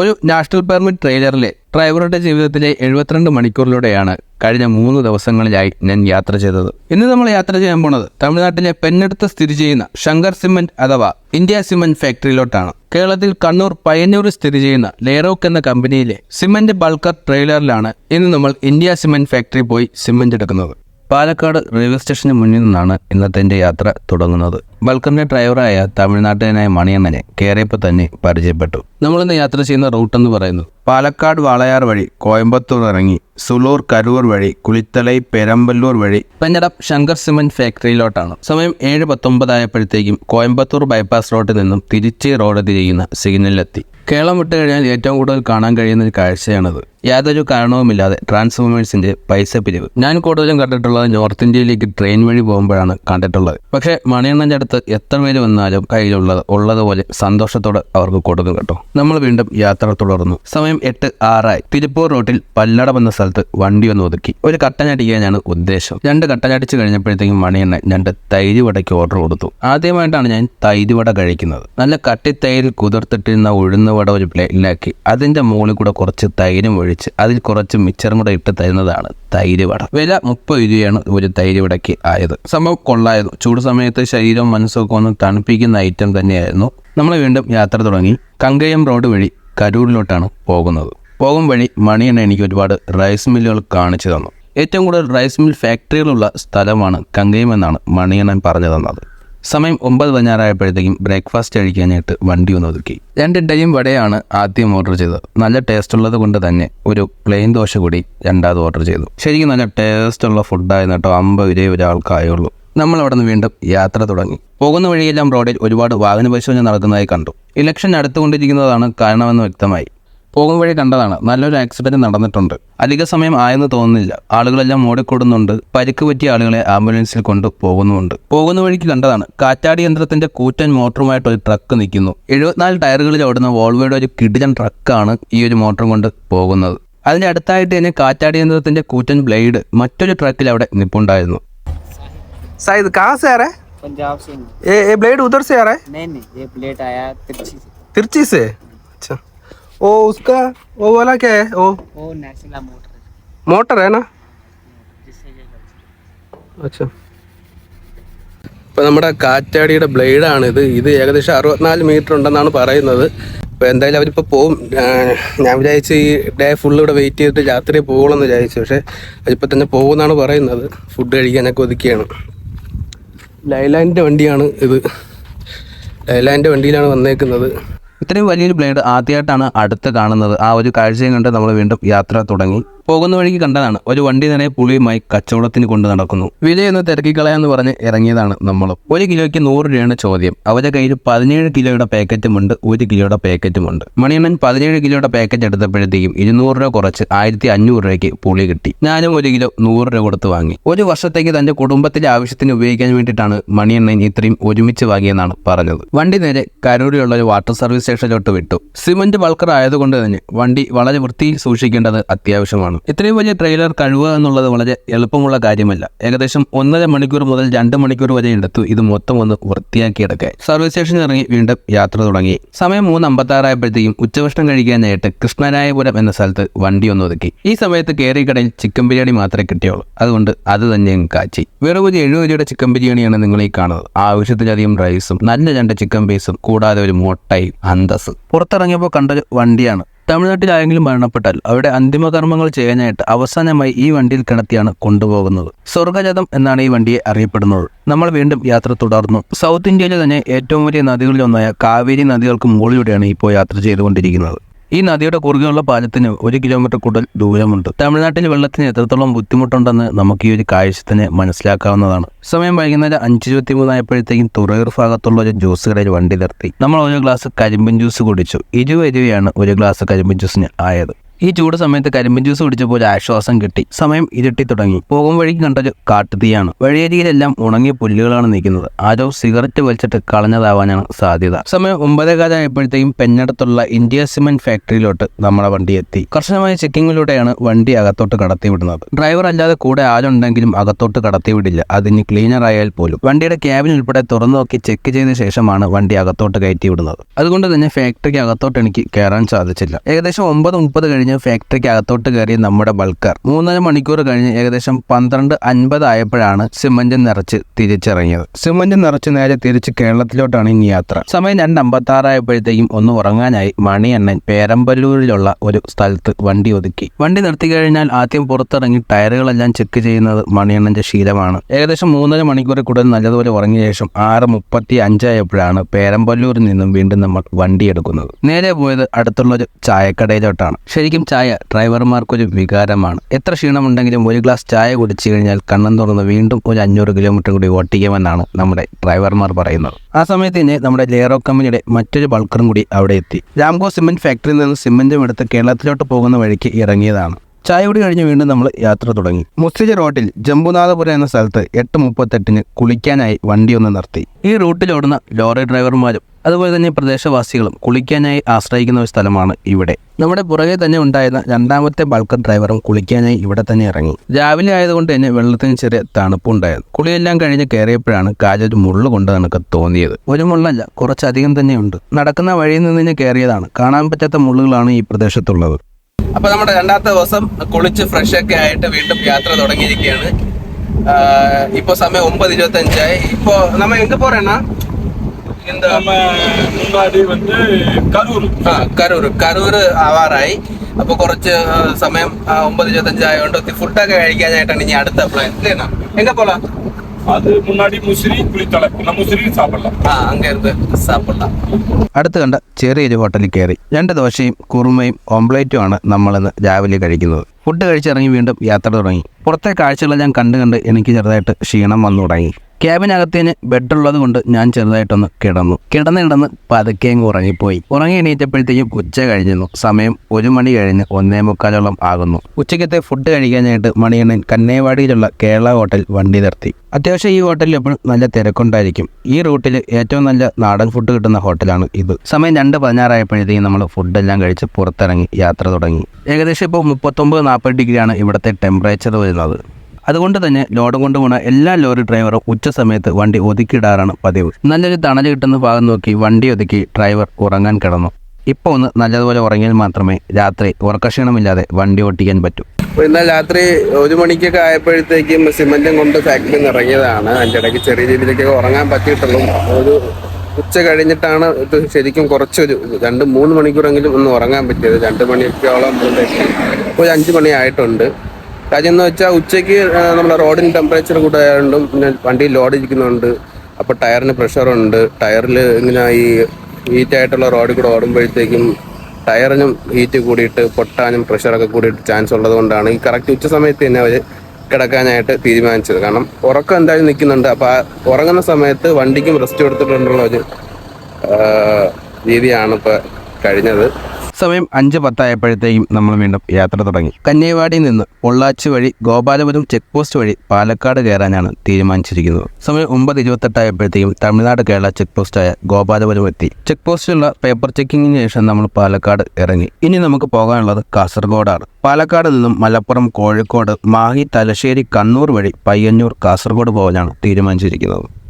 ഒരു national permit ട്രെയിലറിലെ ഡ്രൈവറുടെ ജീവിതത്തിലെ എഴുപത്തിരണ്ട് മണിക്കൂറിലൂടെയാണ് കഴിഞ്ഞ മൂന്ന് ദിവസങ്ങളിലായി ഞാൻ യാത്ര ചെയ്തത്. ഇന്ന് നമ്മൾ യാത്ര ചെയ്യാൻ പോണത് തമിഴ്നാട്ടിലെ പെന്നടുത്ത് സ്ഥിതി ചെയ്യുന്ന ശങ്കർ സിമന്റ് അഥവാ ഇന്ത്യ സിമന്റ് ഫാക്ടറിയിലോട്ടാണ്. കേരളത്തിൽ കണ്ണൂർ പയ്യന്നൂരിൽ സ്ഥിതി ചെയ്യുന്ന ലേറോക്ക് എന്ന കമ്പനിയിലെ സിമന്റ് ബൾക്കർ ട്രെയിലറിലാണ് ഇന്ന് നമ്മൾ ഇന്ത്യ സിമന്റ് ഫാക്ടറി പോയി സിമന്റ് എടുക്കുന്നത്. പാലക്കാട് റെയിൽവേ സ്റ്റേഷന് മുന്നിൽ നിന്നാണ് ഇന്നത്തെ എന്റെ യാത്ര തുടങ്ങുന്നത്. ബൾക്കറിന്റെ ഡ്രൈവറായ തമിഴ്നാട്ടുകാരനായ മണിയമ്മനെ കയറിയപ്പോൾ തന്നെ പരിചയപ്പെട്ടു. നമ്മളിന്ന് യാത്ര ചെയ്യുന്ന റൂട്ട് എന്ന് പറയുന്നത് പാലക്കാട് വാളയാർ വഴി കോയമ്പത്തൂർ ഇറങ്ങി സുളൂർ കരൂർ വഴി കുളിത്തലൈ പെരമ്പല്ലൂർ വഴി പെഞ്ഞടം ശങ്കർ സിമന്റ് ഫാക്ടറിയിലോട്ടാണ്. സമയം ഏഴ് പത്തൊമ്പതായപ്പോഴത്തേക്കും കോയമ്പത്തൂർ ബൈപ്പാസ് റോഡിൽ നിന്നും തിരിച്ച് റോഡ് തിരിയുന്ന സിഗ്നലിലെത്തി. കേരളം വിട്ട് കഴിഞ്ഞാൽ ഏറ്റവും കൂടുതൽ കാണാൻ കഴിയുന്ന ഒരു കാഴ്ചയാണത്. യാതൊരു കാരണവുമില്ലാതെ ട്രാൻസ്ഫോമേഴ്സിന്റെ പൈസ പിരിവ്. ഞാൻ കൂടുതലും കണ്ടിട്ടുള്ളത് നോർത്ത് ഇന്ത്യയിലേക്ക് ട്രെയിൻ വഴി പോകുമ്പോഴാണ് കണ്ടിട്ടുള്ളത്. പക്ഷേ മണിയണ്ണന്റെ അടുത്ത് എത്ര പേര് വന്നാലും കയ്യിലുള്ളത് ഉള്ളതുപോലെ സന്തോഷത്തോടെ അവർക്ക് കൊടുക്കും കേട്ടോ. നമ്മൾ വീണ്ടും യാത്ര തുടർന്നു. സമയം എട്ട് ആറായി. തിരുപ്പൂർ റോട്ടിൽ പല്ലടം എന്ന സ്ഥലത്ത് വണ്ടി ഒന്ന് ഒതുക്കി. ഒരു കട്ടഞ്ഞടിക്കാനാണ് ഉദ്ദേശം. രണ്ട് കട്ടഞ്ഞടിച്ച് കഴിഞ്ഞപ്പോഴത്തേക്കും മണിയണ്ണൻ രണ്ട് തൈര് വടയ്ക്ക് ഓർഡർ കൊടുത്തു. ആദ്യമായിട്ടാണ് ഞാൻ തൈര് വട കഴിക്കുന്നത്. നല്ല കട്ടി തൈരിൽ കുതിർത്തിട്ടിരുന്ന ഉഴുന്ന വട ഒരു പ്ലേറ്റിലാക്കി അതിന്റെ മുകളിൽ കൂടെ കുറച്ച് തൈരും ഒഴിച്ച് അതിൽ കുറച്ച് മിച്ചറും കൂടെ ഇട്ട് തരുന്നതാണ് തൈര് വട വില മുപ്പത് രൂപയാണ് ഒരു തൈര് വടയ്ക്ക് ആയത്. സംഭവം കൊള്ളായിരുന്നു. ചൂട് സമയത്ത് ശരീരവും മനസ്സൊക്കെ ഒന്ന് തണുപ്പിക്കുന്ന ഐറ്റം തന്നെയായിരുന്നു. നമ്മൾ വീണ്ടും യാത്ര തുടങ്ങി. കങ്കയം റോഡ് വഴി കരൂരിലോട്ടാണ് പോകുന്നത്. പോകും വഴി മണിയണ്ണ എനിക്ക് ഒരുപാട് റൈസ് മില്ലുകൾ കാണിച്ചു തന്നു. ഏറ്റവും കൂടുതൽ റൈസ് മിൽ ഫാക്ടറികളുള്ള സ്ഥലമാണ് കങ്കയം എന്നാണ് മണിയണ്ണൻ പറഞ്ഞു തന്നത്. സമയം ഒമ്പത് പതിനാറായപ്പോഴത്തേക്കും ബ്രേക്ക്ഫാസ്റ്റ് കഴിക്കാനായിട്ട് വണ്ടി ഒന്ന് ഒതുക്കി. രണ്ട് ഇഡലിയും വടയാണ് ആദ്യം ഓർഡർ ചെയ്തത്. നല്ല ടേസ്റ്റ് ഉള്ളത് കൊണ്ട് തന്നെ ഒരു പ്ലെയിൻ ദോശ കൂടി രണ്ടാമത് ഓർഡർ ചെയ്തു. ശരിക്കും നല്ല ടേസ്റ്റ് ഉള്ള ഫുഡായിരുന്നു കേട്ടോ. അമ്പത് രൂപ ഒരാൾക്കായുള്ളൂ നമ്മൾ അവിടെ നിന്ന് വീണ്ടും യാത്ര തുടങ്ങി. പോകുന്ന വഴിയെല്ലാം റോഡിൽ ഒരുപാട് വാഹന പരിശോധന നടക്കുന്നതായി കണ്ടു. ഇലക്ഷൻ അടുത്തുകൊണ്ടിരിക്കുന്നതാണ് കാരണമെന്ന് വ്യക്തമായി. പോകുന്ന വഴി കണ്ടതാണ് നല്ലൊരു ആക്സിഡന്റ് നടന്നിട്ടുണ്ട് അധിക സമയം ആയെന്ന് തോന്നുന്നില്ല ആളുകളെല്ലാം ഓടിക്കൂടുന്നുണ്ട് പരിക്ക് പറ്റിയ ആളുകളെ ആംബുലൻസിൽ കൊണ്ട് പോകുന്നുമുണ്ട് പോകുന്ന വഴിക്ക് കണ്ടതാണ് കാറ്റാടി യന്ത്രത്തിന്റെ കൂറ്റൻ മോട്ടറുമായിട്ട് ഒരു ട്രക്ക് നിൽക്കുന്നു എഴുപത്തിനാല് ടയറുകളിൽ ഓടുന്ന വോൾവോയുടെ ഒരു കിടിലൻ ട്രക്കാണ് ഈ ഒരു മോട്ടറും കൊണ്ട് പോകുന്നത് അതിന്റെ അടുത്തായിട്ട് തന്നെ കാറ്റാടി യന്ത്രത്തിന്റെ കൂറ്റൻ ബ്ലേഡ് മറ്റൊരു ട്രക്കിൽ അവിടെ നിപ്പുണ്ടായിരുന്നു शायद कहाँ से आ रहा है पंजाब से हूँ। ये ये ब्लेड उधर से आ रहा है नहीं नहीं ये प्लेट आया तिरछी से तिरची से अच्छा वो उसका वो वाला क्या है वो वो नेशनल मोटर है मोटर है ना जिससे ये करते अच्छा ഇപ്പം നമ്മുടെ കാറ്റാടിയുടെ ബ്ലേഡാണിത് ഇത് ഏകദേശം അറുപത്തിനാല് മീറ്റർ ഉണ്ടെന്നാണ് പറയുന്നത് അപ്പോൾ എന്തായാലും അവരിപ്പോൾ പോവും ആ, ഞാൻ വിചാരിച്ച് ഈ ഡേ ഫുള്ള് ഇവിടെ വെയിറ്റ് ചെയ്തിട്ട് രാത്രി പോകുമെന്ന് വിചാരിച്ചു പക്ഷേ അതിപ്പോൾ തന്നെ പോകുമെന്നാണ് പറയുന്നത് ഫുഡ് കഴിക്കാനൊക്കെ ഒതുക്കിയാണ് ലൈലാൻഡിൻ്റെ വണ്ടിയാണ് ഇത് ലൈലാൻഡിൻ്റെ വണ്ടിയിലാണ് വന്നേക്കുന്നത് ഇത്രയും വലിയൊരു ബ്ലേഡ് ആദ്യമായിട്ടാണ് അടുത്ത് കാണുന്നത്. ആ ഒരു കാഴ്ചയും കണ്ട് നമ്മൾ വീണ്ടും യാത്ര തുടങ്ങി. പോകുന്ന വഴിക്ക് കണ്ടതാണ്. ഒരു വണ്ടി തന്നെ പുളിയുമായി കച്ചവടത്തിന് കൊണ്ട് നടക്കുന്നു. വിലയൊന്ന് തിരക്കിക്കളയാന്ന് പറഞ്ഞ് ഇറങ്ങിയതാണ് നമ്മൾ ഒരു കിലോയ്ക്ക് നൂറ് രൂപയാണ് ചോദ്യം. അവരുടെ കയ്യിൽ പതിനേഴ് കിലോയുടെ പാക്കറ്റുമുണ്ട് ഒരു കിലോയുടെ പാക്കറ്റുമുണ്ട് മണിയണ്ണൻ പതിനേഴ് കിലോയുടെ പാക്കറ്റ് എടുത്തപ്പോഴത്തേക്കും ഇരുന്നൂറ് രൂപ കുറച്ച് ആയിരത്തി അഞ്ഞൂറ് രൂപയ്ക്ക് പുളി കിട്ടി. ഞാനും ഒരു കിലോ നൂറ് രൂപ കൊടുത്ത് വാങ്ങി. ഒരു വർഷത്തേക്ക് തന്റെ കുടുംബത്തിലെ ആവശ്യത്തിന് ഉപയോഗിക്കാൻ വേണ്ടിയിട്ടാണ് മണിയണ്ണൻ ഇത്രയും ഒരുമിച്ച് വാങ്ങിയെന്നാണ് പറഞ്ഞത്. വണ്ടി നേരെ കരൂരിലുള്ള ഒരു വാട്ടർ സർവീസ് സ്റ്റേഷനിലോട്ട് വിട്ടു. സിമന്റ് ബൾക്കർ ആയതുകൊണ്ട് തന്നെ വണ്ടി വളരെ വൃത്തിയിൽ സൂക്ഷിക്കേണ്ടത് അത്യാവശ്യമാണ്. ഇത്രയും വലിയ ട്രെയിലർ കഴുകുക എന്നുള്ളത് വളരെ എളുപ്പമുള്ള കാര്യമല്ല. ഏകദേശം ഒന്നര മണിക്കൂർ മുതൽ രണ്ട് മണിക്കൂർ വരെ എടുത്തു ഇത് മൊത്തം ഒന്ന് വൃത്തിയാക്കിയെടുക്കാൻ. സർവീസ് സ്റ്റേഷനിൽ ഇറങ്ങി വീണ്ടും യാത്ര തുടങ്ങി. സമയം മൂന്ന് അമ്പത്താറായപ്പോഴത്തേക്കും ഉച്ചഭക്ഷണം കഴിക്കാനായിട്ട് കൃഷ്ണരായപുരം എന്ന സ്ഥലത്ത് വണ്ടി ഒന്ന് ഒതുക്കി. ഈ സമയത്ത് കയറി കടയിൽ ചിക്കൻ ബിരിയാണി മാത്രമേ കിട്ടിയുള്ളൂ. അതുകൊണ്ട് അത് തന്നെ കാച്ചി. വെറും ഒരു എഴുപത് രൂപയുടെ ചിക്കൻ ബിരിയാണിയാണ് നിങ്ങൾ ഈ കാണുന്നത്. ആവശ്യത്തിലധികം റൈസും നല്ല രണ്ട് ചിക്കൻ പീസും കൂടാതെ ഒരു മുട്ടയും അന്തസ് പുറത്തിറങ്ങിയപ്പോൾ കണ്ടൊരു വണ്ടിയാണ്. തമിഴ്നാട്ടിലാരെങ്കിലും മരണപ്പെട്ടാൽ അവിടെ അന്തിമകർമ്മങ്ങൾ ചെയ്യാനായിട്ട് അവസാനമായി ഈ വണ്ടിയിൽ കിടത്തിയാണ് കൊണ്ടുപോകുന്നത്. സ്വർഗജതം എന്നാണ് ഈ വണ്ടിയെ അറിയപ്പെടുന്നത്. നമ്മൾ വീണ്ടും യാത്ര തുടർന്നു. സൗത്ത് ഇന്ത്യയിലെ തന്നെ ഏറ്റവും വലിയ നദികളിലൊന്നായ കാവേരി നദികൾക്ക് മുകളിലൂടെയാണ് ഇപ്പോൾ യാത്ര ചെയ്തുകൊണ്ടിരിക്കുന്നത്. ഈ നദിയുടെ കുറുകെയുള്ള പാലത്തിന് ഒരു കിലോമീറ്റർ കൂടുതൽ ദൂരമുണ്ട്. തമിഴ്നാട്ടിൽ വെള്ളത്തിന് എത്രത്തോളം ബുദ്ധിമുട്ടുണ്ടെന്ന് നമുക്ക് ഈ ഒരു കാഴ്ചത്തിന് മനസ്സിലാക്കാവുന്നതാണ്. സമയം വൈകുന്നേരം അഞ്ച് ഇരുപത്തി മൂന്നായപ്പോഴത്തേക്കും തുറയൂർ ഭാഗത്തുള്ള ഒരു ജ്യൂസ് കടയിൽ വണ്ടി നിർത്തി. നമ്മൾ ഒരു ഗ്ലാസ് കരിമ്പിൻ ജ്യൂസ് കുടിച്ചു. ഇരുപത് രൂപയാണ് ഒരു ഗ്ലാസ് കരിമ്പിൻ ജ്യൂസിന് ആയത്. ഈ ചൂട് സമയത്ത് കരിമ്പിൻ ജ്യൂസ് കുടിച്ചപ്പോൾ ഒരു ആശ്വാസം കിട്ടി. സമയം ഇരുട്ടി തുടങ്ങി. പോകും വഴിക്ക് കണ്ടൊരു കാട്ടുതീയാണ്. വഴിയരികിലെല്ലാം ഉണങ്ങിയ പുല്ലുകളാണ് നിൽക്കുന്നത്. ആരോ സിഗരറ്റ് വലിച്ചിട്ട് കളഞ്ഞതാവാനാണ് സാധ്യത. സമയം ഒമ്പതേ കാലമായപ്പോഴത്തേക്കും പെഞ്ഞടത്തുള്ള ഇന്ത്യ സിമെന്റ് ഫാക്ടറിയിലോട്ട് നമ്മുടെ വണ്ടി എത്തി. കർശനമായ ചെക്കിങ്ങിലൂടെയാണ് വണ്ടി അകത്തോട്ട് കടത്തിവിടുന്നത്. ഡ്രൈവർ അല്ലാതെ കൂടെ ആരുണ്ടെങ്കിലും അകത്തോട്ട് കടത്തിവിടില്ല. അതിന് ക്ലീനർ ആയാൽ പോലും. വണ്ടിയുടെ ക്യാബിൻ ഉൾപ്പെടെ തുറന്നു നോക്കി ചെക്ക് ചെയ്ത ശേഷമാണ് വണ്ടി അകത്തോട്ട് കയറ്റി വിടുന്നത് അതുകൊണ്ട് തന്നെ ഫാക്ടറിക്ക് അകത്തോട്ട് എനിക്ക് കയറാൻ സാധിച്ചില്ല. ഏകദേശം ഒമ്പത് മുപ്പത് കഴിഞ്ഞ് ഫാക്ടറിക്ക് അകത്തോട്ട് കയറിയ നമ്മുടെ ബൾക്കർ. മൂന്നര മണിക്കൂർ കഴിഞ്ഞ് ഏകദേശം പന്ത്രണ്ട് അൻപത് ആയപ്പോഴാണ് സിമന്റ് നിറച്ച് തിരിച്ചിറങ്ങിയത്. സിമന്റ് നിറച്ച് നേരെ തിരിച്ച് കേരളത്തിലോട്ടാണ് ഇനി യാത്ര. സമയം രണ്ട് അമ്പത്തി ആറായപ്പോഴത്തേക്കും ഒന്ന് ഉറങ്ങാനായി മണിയണ്ണൻ പേരമ്പല്ലൂരിലുള്ള ഒരു സ്ഥലത്ത് വണ്ടി ഒതുക്കി. വണ്ടി നിർത്തി കഴിഞ്ഞാൽ ആദ്യം പുറത്തിറങ്ങി ടയറുകളെല്ലാം ചെക്ക് ചെയ്യുന്നത് മണിയണ്ണന്റെ ശീലമാണ്. ഏകദേശം മൂന്നര മണിക്കൂർ കൂടുതൽ നല്ലതുപോലെ ഉറങ്ങിയ ശേഷം ആറ് മുപ്പത്തി അഞ്ചായപ്പോഴാണ് പേരമ്പല്ലൂരിൽ നിന്നും വീണ്ടും നമ്മൾ വണ്ടി എടുക്കുന്നത്. നേരെ പോയത് അടുത്തുള്ള ഒരു ചായക്കടയിലോട്ടാണ്. ശരിക്കും ചായ ഡ്രൈവർമാർക്കൊരു വികാരമാണ്. എത്ര ക്ഷീണമുണ്ടെങ്കിലും ഒരു ഗ്ലാസ് ചായ കുടിച്ചു കഴിഞ്ഞാൽ കണ്ണൻ തുറന്ന് വീണ്ടും ഒരു അഞ്ഞൂറ് കിലോമീറ്റർ കൂടി ഓട്ടിക്കുമെന്നാണ് നമ്മുടെ ഡ്രൈവർമാർ പറയുന്നത്. ആ സമയത്ത് തന്നെ നമ്മുടെ ലെയറോ കമ്പനിയുടെ മറ്റൊരു ബൾക്കറും കൂടി അവിടെ എത്തി. രാംകോ സിമെന്റ് ഫാക്ടറിയിൽ നിന്ന് സിമെന്റും എടുത്ത് കേരളത്തിലോട്ട് പോകുന്ന വഴിക്ക് ഇറങ്ങിയതാണ്. ചായ കൂടി കഴിഞ്ഞ് വീണ്ടും നമ്മൾ യാത്ര തുടങ്ങി. മുസ്ലിജ് റോഡിൽ ജംബുനാഥപുരം എന്ന സ്ഥലത്ത് എട്ട് മുപ്പത്തെട്ടിന് കുളിക്കാനായി വണ്ടിയൊന്ന് നിർത്തി. ഈ റൂട്ടിലോടുന്ന ലോറി ഡ്രൈവർമാരും അതുപോലെ തന്നെ പ്രദേശവാസികളും കുളിക്കാനായി ആശ്രയിക്കുന്ന ഒരു സ്ഥലമാണ് ഇവിടെ. നമ്മുടെ പുറകെ തന്നെ ഉണ്ടായിരുന്ന രണ്ടാമത്തെ ബൾക്കർ ഡ്രൈവറും കുളിക്കാനായി ഇവിടെ തന്നെ ഇറങ്ങി. രാവിലെ ആയതുകൊണ്ട് തന്നെ വെള്ളത്തിന് ചെറിയ തണുപ്പുണ്ടായിരുന്നു. കുളിയെല്ലാം കഴിഞ്ഞ് കയറിയപ്പോഴാണ് കാലൊരു മുള്ളു കൊണ്ട് നമുക്ക് തോന്നിയത്. ഒരു മുള്ളല്ല കുറച്ചധികം തന്നെയുണ്ട്. നടക്കുന്ന വഴിയിൽ നിന്ന് തന്നെ കയറിയതാണ് കാണാൻ പറ്റാത്ത മുള്ളുകളാണ് ഈ പ്രദേശത്തുള്ളത്. അപ്പൊ നമ്മുടെ രണ്ടാമത്തെ ദിവസം കുളിച്ച് ഫ്രഷ് ഒക്കെ ആയിട്ട് വീണ്ടും യാത്ര തുടങ്ങിയിരിക്കുകയാണ്. ഇപ്പൊ സമയം ഒമ്പത് ഇരുപത്തി അഞ്ചായി ഇപ്പൊ നമ്മ എങ്ക പോറേണ്ണ എന്താ நம்ம முன்னாடி வந்து கரூர். കരൂർ. കരൂർ ആവാറായി. അപ്പൊ കുറച്ച് സമയം ഒമ്പത് ഇരുപത്തഞ്ച് ആയതുകൊണ്ട് ഒത്തിരി ഫുഡൊക്കെ കഴിക്കാനായിട്ടാണ് ഇനി അടുത്ത പ്ലാൻ എന്താ എങ്ക പോലാം? அது முன்னாடி முசிறி குளித்தலை நம்ம முசிறி சாப்பிடலாம் ആ അങ്ങ ഇരുന്ന് സാപ്പിടാം അടുത്ത് കണ്ട ചെറിയൊരു ഹോട്ടലിൽ കയറി. രണ്ട് ദോശയും കുറുമയും ഓംപ്ലേറ്റുമാണ് നമ്മളിന്ന് രാവിലെ കഴിക്കുന്നത്. ഫുഡ് കഴിച്ചിറങ്ങി വീണ്ടും യാത്ര തുടങ്ങി. പുറത്തെ കാഴ്ചകളെല്ലാം കണ്ട് കണ്ട് എനിക്ക് ചെറുതായിട്ട് ക്ഷീണം വന്നു തുടങ്ങി. ക്യാബിനകത്തിന് ബെഡുള്ളത് കൊണ്ട് ഞാൻ ചെറുതായിട്ടൊന്ന് കിടന്നു. കിടന്ന് കിടന്ന് പതുക്കെ അങ്ങ് ഉറങ്ങിപ്പോയി. ഉറങ്ങി എണീറ്റപ്പോഴത്തേക്കും ഉച്ച കഴിഞ്ഞിരുന്നു. സമയം ഒരു മണി കഴിഞ്ഞ് ഒന്നേ മുക്കാലോളം ആകുന്നു. ഉച്ചയ്ക്കത്തെ ഫുഡ് കഴിക്കാനായിട്ട് മണിയണ്ണൻ കന്നേവാടിയിലുള്ള കേരള ഹോട്ടൽ വണ്ടി നിർത്തി. അത്യാവശ്യം ഈ ഹോട്ടലിൽ എപ്പോഴും നല്ല തിരക്കുണ്ടായിരിക്കും. ഈ റൂട്ടിൽ ഏറ്റവും നല്ല നാടൻ ഫുഡ് കിട്ടുന്ന ഹോട്ടലാണ് ഇത്. സമയം രണ്ട് പതിനാറായപ്പോഴത്തേക്കും നമ്മൾ ഫുഡെല്ലാം കഴിച്ച് പുറത്തിറങ്ങി യാത്ര തുടങ്ങി. ഏകദേശം ഇപ്പോൾ മുപ്പത്തൊമ്പത് നാൽപ്പത് ഡിഗ്രിയാണ് ഇവിടുത്തെ ടെമ്പറേച്ചർ വരുന്നത്. അതുകൊണ്ട് തന്നെ ലോഡ് കൊണ്ടുപോകുന്ന എല്ലാ ലോറി ഡ്രൈവറും ഉച്ച സമയത്ത് വണ്ടി ഒതുക്കിയിടാറാണ് പതിവ്. നല്ലൊരു തണൽ കിട്ടുന്ന ഭാഗം നോക്കി വണ്ടി ഒതുക്കി ഡ്രൈവർ ഉറങ്ങാൻ കിടന്നു. ഇപ്പോൾ ഒന്ന് നല്ലതുപോലെ ഉറങ്ങിയാൽ മാത്രമേ രാത്രി ഉറക്കക്ഷീണമില്ലാതെ വണ്ടി ഓട്ടിക്കാൻ പറ്റൂ. എന്നാൽ രാത്രി ഒരു മണിക്കൊക്കെ ആയപ്പോഴത്തേക്കും സിമെന്റും കൊണ്ട് ഫാക്ടറിയിൽ ഇറങ്ങിയതാണ്. അതിന്റെ ഇടയ്ക്ക് ചെറിയ രീതിയിലേക്കൊക്കെ ഉറങ്ങാൻ പറ്റിയിട്ടുള്ളൂ. ഒരു ഉച്ച കഴിഞ്ഞിട്ടാണ് ഇത് ശരിക്കും കുറച്ചൊരു രണ്ട് മൂന്ന് മണിക്കൂറെങ്കിലും ഒന്ന് ഉറങ്ങാൻ പറ്റിയത്. രണ്ട് മണിക്കോളം ഒരു അഞ്ച് മണി ആയിട്ടുണ്ട് കാര്യം എന്ന് വെച്ചാൽ ഉച്ചയ്ക്ക് നമ്മുടെ റോഡിന് ടെമ്പറേച്ചർ കൂടെ പിന്നെ വണ്ടി ലോഡ് ഇരിക്കുന്നുണ്ട്. അപ്പോൾ ടയറിന് പ്രഷറുണ്ട്. ടയറിൽ ഇങ്ങനെ ഈ ഹീറ്റായിട്ടുള്ള റോഡിൽ കൂടെ ഓടുമ്പോഴത്തേക്കും ടയറിനും ഹീറ്റ് കൂടിയിട്ട് പൊട്ടാനും പ്രഷറൊക്കെ കൂടിയിട്ട് ചാൻസ് ഉള്ളത് കൊണ്ടാണ്. ഈ കറക്റ്റ് ഉച്ച സമയത്ത് തന്നെ അവർ കിടക്കാനായിട്ട് തീരുമാനിച്ചത്. കാരണം ഉറക്കം എന്തായാലും നിൽക്കുന്നുണ്ട്. അപ്പോൾ ആ ഉറങ്ങുന്ന സമയത്ത് വണ്ടിക്കും റെസ്റ്റ് കൊടുത്തിട്ടുള്ള ഒരു രീതിയാണ് ഇപ്പോൾ കഴിഞ്ഞത്. സമയം അഞ്ച് പത്തായപ്പോഴത്തേക്കും നമ്മൾ വീണ്ടും യാത്ര തുടങ്ങി. കന്യവാടിയിൽ നിന്ന് പൊള്ളാച്ചി വഴി ഗോപാലപുരം ചെക്ക് പോസ്റ്റ് വഴി പാലക്കാട് കയറാനാണ് തീരുമാനിച്ചിരിക്കുന്നത്. സമയം ഒമ്പത് ഇരുപത്തെട്ടായപ്പോഴത്തേക്കും തമിഴ്നാട് കേരള ചെക്ക് പോസ്റ്റായ ഗോപാലപുരം എത്തി. ചെക്ക് പോസ്റ്റിലുള്ള പേപ്പർ ചെക്കിങ്ങിന് ശേഷം നമ്മൾ പാലക്കാട് ഇറങ്ങി. ഇനി നമുക്ക് പോകാനുള്ളത് കാസർഗോഡാണ്. പാലക്കാട് നിന്നും മലപ്പുറം കോഴിക്കോട് മാഹി തലശ്ശേരി കണ്ണൂർ വഴി പയ്യന്നൂർ കാസർഗോഡ് പോകാനാണ് തീരുമാനിച്ചിരിക്കുന്നത്.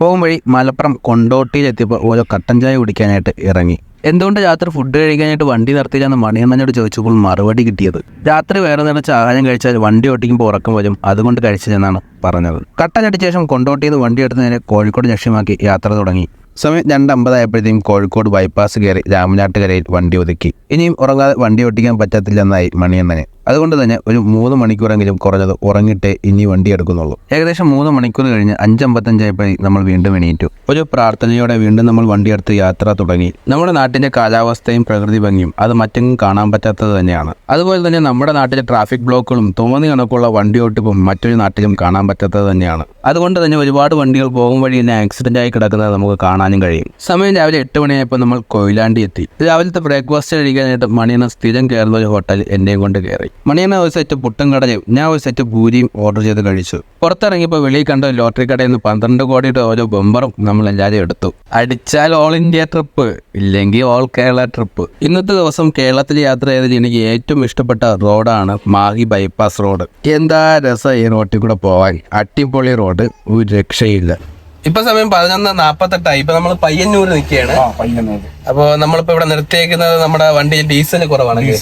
പോകും വഴി മലപ്പുറം കൊണ്ടോട്ടിയിലെത്തിയപ്പോൾ ഓരോ കട്ടൻ ചായ കുടിക്കാനായിട്ട് ഇറങ്ങി. എന്തുകൊണ്ട് രാത്രി ഫുഡ് കഴിക്കാനായിട്ട് വണ്ടി നിർത്തിയില്ലെന്ന് മണിയണ്ണനോട് ചോദിച്ചപ്പോൾ മറുപടി കിട്ടിയത്. രാത്രി വേറെ നിറച്ച് ആഹാരം കഴിച്ചാൽ വണ്ടി ഓട്ടിക്കുമ്പോൾ ഉറക്കം വരും അതുകൊണ്ട് കഴിച്ചില്ലെന്നാണ് പറഞ്ഞത്. കട്ടനടിച്ച ശേഷം കൊണ്ടോട്ടിയിൽ നിന്ന് വണ്ടി എടുത്ത് നേരെ കോഴിക്കോട് ലക്ഷ്യമാക്കി യാത്ര തുടങ്ങി. സമയം രണ്ട് അമ്പതായപ്പോഴത്തേക്കും കോഴിക്കോട് ബൈപ്പാസ് കയറി രാമനാട്ടുകരയിൽ വണ്ടി ഒതുക്കി. ഇനിയും ഉറങ്ങാതെ വണ്ടി ഓട്ടിക്കാൻ പറ്റത്തില്ലെന്നായി മണിയണ്ണന് അതുകൊണ്ട് തന്നെ ഒരു മൂന്ന് മണിക്കൂറെങ്കിലും കുറഞ്ഞത് ഉറങ്ങിയിട്ടേ ഇനി വണ്ടി എടുക്കുന്നുള്ളൂ. ഏകദേശം മൂന്ന് മണിക്കൂർ കഴിഞ്ഞ് അഞ്ചമ്പത്തഞ്ചായപ്പോൾ നമ്മൾ വീണ്ടും എണീറ്റു. ഒരു പ്രാർത്ഥനയോടെ വീണ്ടും നമ്മൾ വണ്ടി എടുത്ത് യാത്ര തുടങ്ങി. നമ്മുടെ നാട്ടിന്റെ കാലാവസ്ഥയും പ്രകൃതി ഭംഗിയും അത് മറ്റെങ്ങും കാണാൻ പറ്റാത്തത് തന്നെയാണ്. അതുപോലെ തന്നെ നമ്മുടെ നാട്ടിലെ ട്രാഫിക് ബ്ലോക്കുകളും തോന്നി കണക്കുള്ള വണ്ടി ഓട്ടിപ്പും മറ്റൊരു നാട്ടിലും കാണാൻ പറ്റാത്തത് തന്നെയാണ്. അതുകൊണ്ട് തന്നെ ഒരുപാട് വണ്ടികൾ പോകും വഴി തന്നെ ആക്സിഡന്റ് ആയി കിടക്കുന്നത് നമുക്ക് കാണാനും കഴിയും. സമയം രാവിലെ എട്ട് മണിയായപ്പോൾ നമ്മൾ കൊയിലാണ്ടി എത്തി. രാവിലത്തെ ബ്രേക്ക്ഫാസ്റ്റ് കഴിക്കാനായിട്ട് മണിയന സ്ഥിരം കയറുന്ന ഒരു ഹോട്ടൽ എന്നെയും കൊണ്ട് കയറി. മണിയന ഒരു സെറ്റ് പുട്ടും കടലയും ഞാൻ ഒരു സെറ്റ് പൂരിയും ഓർഡർ ചെയ്ത് കഴിച്ചു. പുറത്തിറങ്ങിയപ്പോൾ വെളിയിൽ കണ്ട ലോട്ടറി കടയിൽ നിന്ന് പന്ത്രണ്ട് കോടിയുടെ ഓരോ ബമ്പറും നമ്മൾ എല്ലാവരും എടുത്തു. അടിച്ചാൽ ഓൾ ഇന്ത്യ ട്രിപ്പ് ഇല്ലെങ്കിൽ ഓൾ കേരള ട്രിപ്പ് ഇന്നത്തെ ദിവസം കേരളത്തിൽ യാത്ര ചെയ്തതിൽ എനിക്ക് ഏറ്റവും ഇഷ്ടപ്പെട്ട റോഡാണ് മാഹി ബൈപ്പാസ് റോഡ് എന്താ രസം ഈ റോട്ടിൽ കൂടെ പോവാൻ? അട്ടിപൊളി റോഡ് പറഞ്ഞിട്ട് ഒരു രക്ഷയില്ല. ഇപ്പൊ സമയം പതിനൊന്ന് നാപ്പത്തെട്ടായി. ഇപ്പൊ നമ്മൾ പയ്യന്നൂർ നിൽക്കുകയാണ്. അപ്പൊ നമ്മളിപ്പോ ഇവിടെ നിർത്തിയേക്കുന്നത് നമ്മുടെ വണ്ടിയിൽ ഡീസൽ കുറവാണ്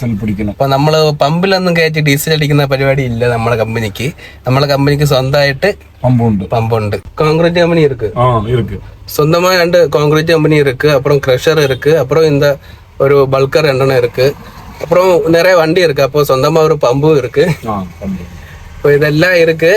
അപ്പൊ നമ്മൾ പമ്പിലൊന്നും കയറ്റി ഡീസൽ അടിക്കുന്ന പരിപാടി ഇല്ല നമ്മുടെ കമ്പനിക്ക്. നമ്മുടെ കമ്പനിക്ക് സ്വന്തമായിട്ട് പമ്പുണ്ട്. പമ്പുണ്ട്. കോൺക്രീറ്റ് കമ്പനി ഇരുക്ക്? സ്വന്തമായ രണ്ട് കോൺക്രീറ്റ് കമ്പനി இருக்கு അപ്പുറം ക്രഷർ ഇരുക്ക്. അപ്പുറം എന്താ ഒരു ബൾക്കർ രണ്ടെണ്ണം ഇരുക്ക്. അപ്പുറം நிறைய വണ്ടി இருக்கு അപ്പൊ സ്വന്തമായ ഒരു പമ്പും ഇരുക്ക്. അപ്പൊ ഇതെല്ലാം இருக்கு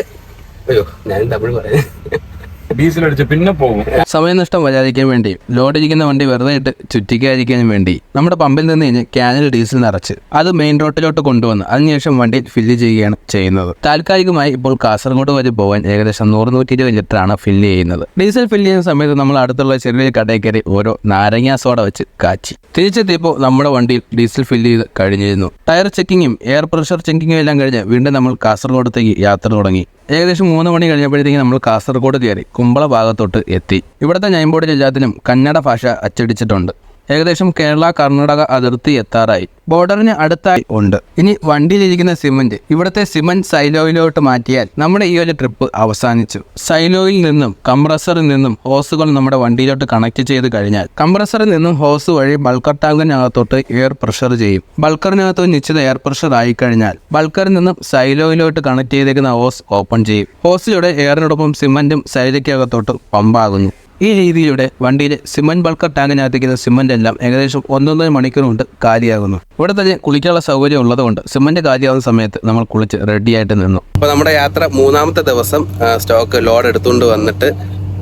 ஐயோ ഞാൻ തമിഴ് പറയാം ഡീസൽ അടിച്ച പിന്നെ പോകും. സമയനഷ്ടം വരാതിരിക്കാൻ വേണ്ടി ലോഡിരിക്കുന്ന വണ്ടി വെറുതെ ഇട്ട് ചുറ്റിക്കാതിരിക്കാനും വേണ്ടി നമ്മുടെ പമ്പിൽ നിന്ന് കഴിഞ്ഞ് ക്യാനിൽ ഡീസൽ നിറച്ച് അത് മെയിൻ റോഡിലോട്ട് കൊണ്ടുവന്ന് അതിനുശേഷം വണ്ടി ഫില്ല് ചെയ്യുകയാണ് ചെയ്യുന്നത്. താൽക്കാലികമായി ഇപ്പോൾ കാസർഗോഡ് വരെ പോകാൻ ഏകദേശം നൂറ് നൂറ്റി ഇരുപത് ലിറ്ററാണ് ഫില്ല് ചെയ്യുന്നത്. ഡീസൽ ഫില്ല് ചെയ്യുന്ന സമയത്ത് നമ്മൾ അടുത്തുള്ള ചെറിയ കടയിൽ കയറി ഓരോ നാരങ്ങ സോഡ വെച്ച് കാച്ചി. തിരിച്ചെത്തിയപ്പോൾ നമ്മുടെ വണ്ടിയിൽ ഡീസൽ ഫില്ല് ചെയ്ത് കഴിഞ്ഞിരുന്നു. ടയർ ചെക്കിങ്ങും എയർ പ്രഷർ ചെക്കിങ്ങും എല്ലാം കഴിഞ്ഞ് വീണ്ടും നമ്മൾ കാസർഗോഡത്തേക്ക് യാത്ര തുടങ്ങി. ഏകദേശം മൂന്ന് മണി കഴിഞ്ഞപ്പോഴത്തേക്ക് നമ്മൾ കാസർഗോഡ് കയറി. കുമ്പള ഭാഗത്തോട്ട് എത്തി. ഇവിടുത്തെ ബോർഡിൽ എല്ലാത്തിനും കന്നഡ ഭാഷ അച്ചടിച്ചിട്ടുണ്ട്. ഏകദേശം കേരള കർണാടക അതിർത്തി എത്താറായി. ബോർഡറിന് അടുത്തായി ഉണ്ട്. ഇനി വണ്ടിയിലിരിക്കുന്ന സിമന്റ്. ഇവിടുത്തെ സിമന്റ് സൈലോയിലോട്ട് മാറ്റിയാൽ നമ്മുടെ ഈ ഒരു ട്രിപ്പ് അവസാനിച്ചു. സൈലോയിൽ നിന്നും കംപ്രസറിൽ നിന്നും ഹോസുകൾ നമ്മുടെ വണ്ടിയിലോട്ട് കണക്ട് ചെയ്ത് കഴിഞ്ഞാൽ കംപ്രസറിൽ നിന്നും ഹോസ് വഴി ബൾക്കർ ടാങ്കിനകത്തോട്ട് എയർ പ്രഷർ ചെയ്യും. ബൾക്കറിനകത്ത് നിശ്ചിത എയർ പ്രഷർ ആയി കഴിഞ്ഞാൽ ബൾക്കറിൽ നിന്നും സൈലോയിലോട്ട് കണക്ട് ചെയ്തേക്കുന്ന ഹോസ് ഓപ്പൺ ചെയ്യും. ഹോസിലൂടെ എയറിനോടൊപ്പം സിമന്റും സൈലയ്ക്കകത്തോട്ട് പമ്പാകുന്നു ഈ രീതിയിലൂടെ വണ്ടിയിലെ സിമന്റ് ബൾക്കർ ടാങ്കിനകത്തേക്കുന്ന സിമന്റ് എല്ലാം ഏകദേശം ഒന്നൊന്നര മണിക്കൂർ കൊണ്ട് കാലിയാകുന്നു. ഇവിടെ തന്നെ കുളിക്കാനുള്ള സൗകര്യം ഉള്ളതുകൊണ്ട് സിമന്റ് കാലിയാവുന്ന സമയത്ത് നമ്മൾ കുളിച്ച് റെഡിയായിട്ട് നിന്നു. അപ്പോൾ നമ്മുടെ യാത്ര മൂന്നാമത്തെ ദിവസം സ്റ്റോക്ക് ലോഡ് എടുത്തുകൊണ്ട് വന്നിട്ട്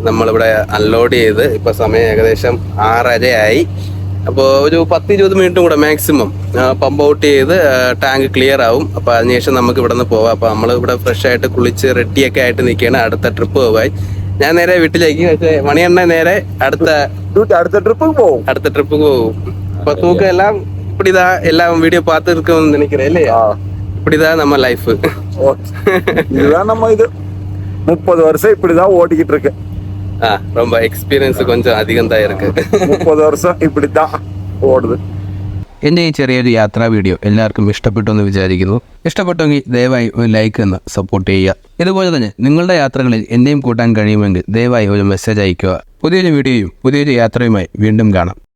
നമ്മളിവിടെ അൺലോഡ് ചെയ്ത് ഇപ്പോൾ സമയം ഏകദേശം ആറരയായി. അപ്പോൾ ഒരു പത്ത് ഇരുപത് മിനിറ്റും കൂടെ മാക്സിമം പമ്പ് ഔട്ട് ചെയ്ത് ടാങ്ക് ക്ലിയർ ആവും. അപ്പോൾ അതിനുശേഷം നമുക്ക് ഇവിടെ നിന്ന് പോവാം. അപ്പോൾ നമ്മൾ ഇവിടെ ഫ്രഷ് ആയിട്ട് കുളിച്ച് റെഡിയൊക്കെ ആയിട്ട് നിൽക്കുകയാണ്. അടുത്ത ട്രിപ്പ് പോവായി. ഞാൻ നേരെ വീട്ടിലേക്ക് പക്ഷേ മണിയണ്ണ നേരെ അടുത്ത അടുത്ത ട്രിപ്പ് പോകും அடுத்த ட்ரிப்புக்கு இப்போ தூக்கம் எல்லாம் இப்படிதான் எல்லாம் வீடியோ பார்த்து இருக்கும்னு நினைக்கிறேன் இல்லையா இப்படிதான் நம்ம லைஃப் இதுதான் நம்ம இது முப்பது வருஷம் இப்படிதான் ஓட்டிக்கிட்டு இருக்கு ஆ ரொம்ப எக்ஸ்பீரியன்ஸ் கொஞ்சம் அதிகம் தான் இருக்கு முப்பது வருஷம் இப்படித்தான் ஓடுது എന്റെ ഈ ചെറിയൊരു യാത്രാ വീഡിയോ എല്ലാവർക്കും ഇഷ്ടപ്പെട്ടു എന്ന് വിചാരിക്കുന്നു. ഇഷ്ടപ്പെട്ടെങ്കിൽ ദയവായി ഒരു ലൈക്ക് എന്ന് സപ്പോർട്ട് ചെയ്യുക. ഇതുപോലെ തന്നെ നിങ്ങളുടെ യാത്രകളിൽ എന്നെയും കൂട്ടാൻ കഴിയുമെങ്കിൽ ദയവായി ഒരു മെസ്സേജ് അയയ്ക്കുക. പുതിയൊരു വീഡിയോയും പുതിയൊരു യാത്രയുമായി വീണ്ടും കാണാം.